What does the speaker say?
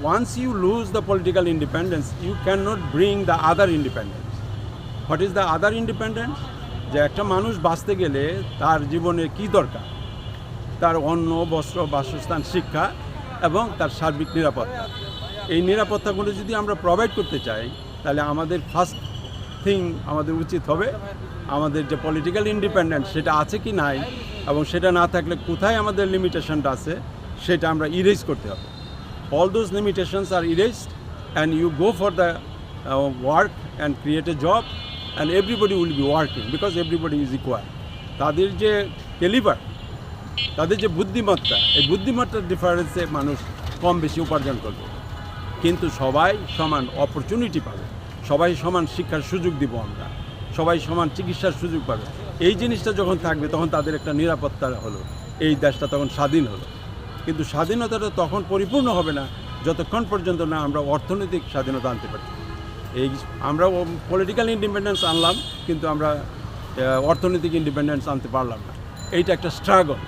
once you lose the political independence, you cannot bring the other independence. What is the other independence? যে একটা মানুষ বাঁচতে গেলে তার জীবনে কি দরকার তার অন্ন বস্ত্র বাসস্থান শিক্ষা এবং তার সার্বিক নিরাপত্তা এই নিরাপত্তাগুলো যদি আমরা প্রোভাইড করতে চাই তাহলে আমাদের ফার্স্ট থিং আমাদের উচিত হবে আমাদের যে পলিটিক্যাল ইন্ডিপেন্ডেন্স সেটা আছে কি নাই এবং সেটা না থাকলে কোথায় আমাদের লিমিটেশনটা আছে সেটা আমরা ইরেজ করতে হবে all those limitations are erased and you go for the uh, work and create a job and everybody will be working because everybody is equal. তাদের যে ক্যালিবার তাদের যে বুদ্ধিমত্তা এই বুদ্ধিমত্তার ডিফারেন্সে মানুষ কম বেশি উপার্জন করবে। কিন্তু সবাই সমান অপরচুনিটি পাবে। সবাই সমান শিক্ষার সুযোগ দিব আমরা। সবাই সমান চিকিৎসার সুযোগ পাবে। এই জিনিসটা যখন থাকবে তখন তাদের একটা নিরাপত্তা হলো। এই দেশটা তখন স্বাধীন হলো। কিন্তু স্বাধীনতাটা তখন পরিপূর্ণ হবে না, যতক্ষণ পর্যন্ত না আমরা অর্থনৈতিক স্বাধীনতা আনতে পারি। এই আমরা পলিটিক্যাল ইন্ডিপেন্ডেন্স আনলাম, কিন্তু আমরা অর্থনৈতিক ইন্ডিপেন্ডেন্স আনতে পারলাম না। এইটা একটা স্ট্রাগল